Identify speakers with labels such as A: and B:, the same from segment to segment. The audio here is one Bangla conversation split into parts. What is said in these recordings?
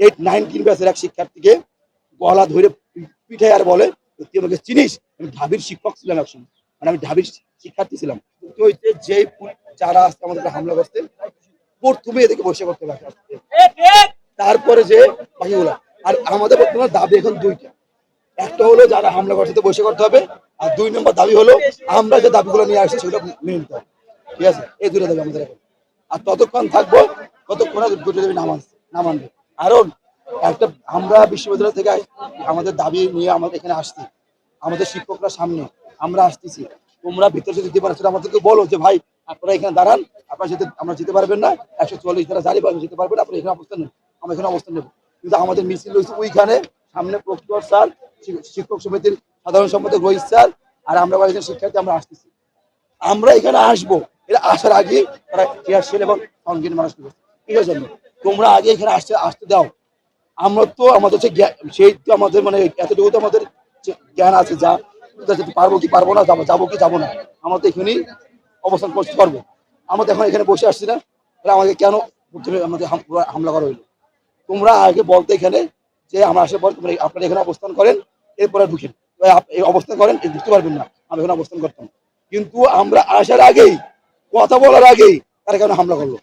A: এইট নাইনটিন ব্যাচের এক শিক্ষার্থীকে গলা ধরে পিঠে আর বলে তুই আমাকে চিনিস? আমি ঢাবির শিক্ষক ছিলাম এক সময় মানে আমি ঢাবির শিক্ষার্থী ছিলাম। তো হইতে যে যারা আসতে আমাদেরকে হামলা করতে প্রথমে এদিকে বসে করতে পারে তারপরে যে বাকিগুলো। আর আমাদের বর্তমানে দাবি এখন দুইটা। একটা হলো যারা হামলা করছে বসে করতে হবে, আর দুই নম্বর দাবি হলো আমরা যে দাবিগুলো নিয়ে আসছি সেগুলো মেনে নিতে হবে। ঠিক আছে? এই দুটো দাবি আমাদের এখন। আর ততক্ষণ থাকব ততক্ষণ দুটো দাবি না মানছে না মানবে কারণ একটা, আমরা বিশ্ববিদ্যালয় থেকে আমাদের দাবি নিয়ে আমাদের এখানে আসছি। আমাদের শিক্ষকরা সামনে আমরা আসতেছি। তোমরা ভিতরে যদি পারো, সেটা আমাদেরকে বলো যে, ভাই, আপনারা এখানে দাঁড়ান। আপনারা যেতে, আমরা যেতে পারবেন না। একশো চল্লিশ যারা জারি পারবেন যেতে পারবেন আপনারা এখানে অবস্থান নেন। আমরা এখানে অবস্থান নেব। কিন্তু আমাদের মিছিল রয়েছে ওইখানে। সামনে প্রক্টর স্যার শিক্ষক সমিতির সাধারণ সম্পাদক রোহিত স্যার, আর আমরা কয়েকজন শিক্ষার্থী, আমরা আসতেছি। আমরা এখানে আসব। এটা আসার আগে তারা ক্রিয়াশীল এবং সঙ্গীন মানুষ ঠিক আছে তোমরা আগে এখানে আসতে আসতে দাও। আমরা তো আমাদের হচ্ছে সেই তো আমাদের মানে এতটুকু তো আমাদের জ্ঞান আছে যা। পারব কি পারব না, যাব কি যাব না। আমরা তো এখানেই অবস্থান করতে পারব। আমরা তো এখন এখানে বসে আসছি না। তাহলে আমাকে কেন প্রথমে আমাদের হামলা করা হইল? তোমরা আগে বলতে এখানে যে আমরা আসার পর তোমরা আপনারা এখানে অবস্থান করেন, এরপরে ঢুকেন। অবস্থান করেন ঢুকতে পারবেন না। আমরা এখানে অবস্থান করতাম। কিন্তু আমরা আসার আগেই, কথা বলার আগেই তারা কেন হামলা করল?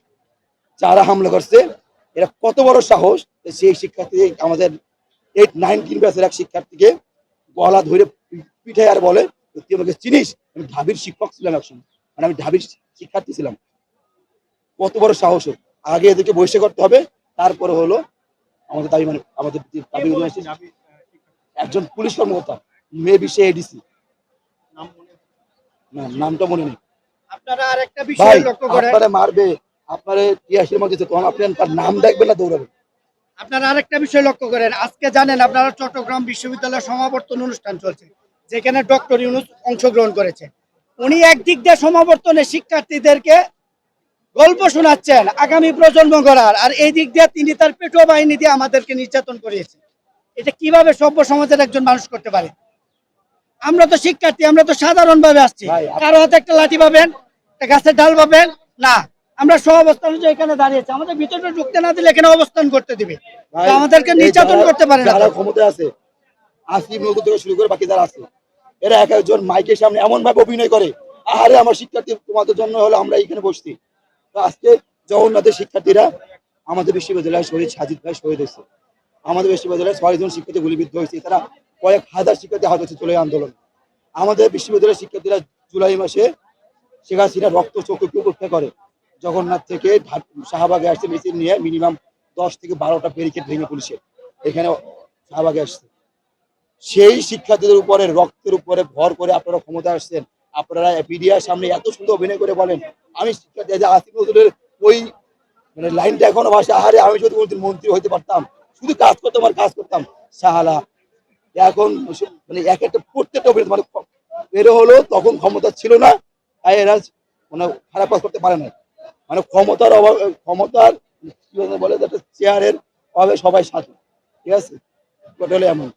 A: যারা হামলা করছে এরা কত বড় সাহস সেই শিক্ষার্থী আমাদের এইট নাইনটিন ব্যাচের এক শিক্ষার্থীকে গলা ধরে পিঠে আর বলে তুই আমাকে চিনিস? আমি ঢাবির শিক্ষক ছিলাম এক সময় মানে আমি ঢাবির শিক্ষার্থী ছিলাম। কত বড় সাহস আগে এদেরকে বসে করতে হবে। তারপরে হলো আমাদের দাবি মানে আমাদের দাবি একজন পুলিশ কর্মকর্তা মেবি সে এডিসি না নামটা মনে নেই।
B: আপনারা আর একটা বিষয় লক্ষ্য করেন।
A: আপনারা মারবে। আপনারা টিয়াশির মধ্যে তখন আপনি তার নাম দেখবেন না দৌড়াবেন।
B: আপনারা আরেকটা বিষয় লক্ষ্য করেন আজকে জানেন আপনারা চট্টগ্রাম বিশ্ববিদ্যালয়ের সমাবর্তন অনুষ্ঠান চলছে যেখানে ডক্টর ইউনুস অংশগ্রহণ করেছে। উনি একদিক দিয়ে সমাবর্তনে শিক্ষার্থীদেরকে গল্প শোনাচ্ছেন আগামী প্রজন্ম গড়ার আর এই দিক দিয়ে তিনি তার পেটোয়া বাহিনী দিয়ে আমাদেরকে নির্যাতন করিয়েছেন। এটা কীভাবে সভ্য সমাজের একজন মানুষ করতে পারে? আমরা তো শিক্ষার্থী আমরা তো সাধারণ ভাবে আসছি কারও হাতে একটা লাঠি পাবেন একটা গাছের ডাল পাবেন? না। আমরা সহ অবস্থান অনুযায়ী এখানে দাঁড়িয়েছি। আমাদের ভিতরে ঢুকতে না দিলে এখানে অবস্থান করতে দিবে। আমাদেরকে নির্যাতন করতে পারে না।
A: যারা ক্ষমতায় আছে আসিফ নজরুল থেকে শুরু করে বাকি যারা আছে এরা এক একজন মাইকের সামনে এমন ভাবে অভিনয় করে আরে আমার শিক্ষার্থী তোমাদের জন্য হলো আমরা এখানে বসছি। তো আজকে জগন্নাথের শিক্ষার্থীরা আমাদের বিশ্ববিদ্যালয়ে শহীদ সাজিদ ভাই শহীদ হয়েছে। আমাদের বিশ্ববিদ্যালয়ে ছয়জন শিক্ষার্থী গুলিবিদ্ধ হয়েছে। তারা কয়েক হাজার শিক্ষার্থী আহত হয়েছে চলে আন্দোলন। আমাদের বিশ্ববিদ্যালয়ের শিক্ষার্থীরা জুলাই মাসে শেখ হাসিনা রক্ত চক্ষু উপেক্ষা করে। জগন্নাথ থেকে শাহবাগে আসছে মিছিল নিয়ে মিনিমাম দশ থেকে বারোটা ব্যারিকেড ভেঙে পুলিশের এখানে শাহবাগে আসছে। সেই শিক্ষার্থীদের উপরে, রক্তের উপরে ভর করে আপনারা ক্ষমতা আসছেন। আপনারা মিডিয়ার সামনে এত সুন্দর অভিনয় করে বলেন, আমি শিক্ষার্থী আসিফ নজরুলের ওই মানে লাইনটা এখনও ভাষা আরে আমি যদি কোনোদিন মন্ত্রী হইতে পারতাম, শুধু কাজ করতাম আর কাজ করতাম। সাহালা এখন মানে এক একটা প্রত্যেকটা অভিনেতা মানে বেরো হলো তখন ক্ষমতা ছিল না, তাই এরা মানে খারাপ কাজ করতে পারে না মানে ক্ষমতার অভাব ক্ষমতার বলে চেয়ারের অভাবে সবাই সাথে ঠিক আছে? টোটালি এমন।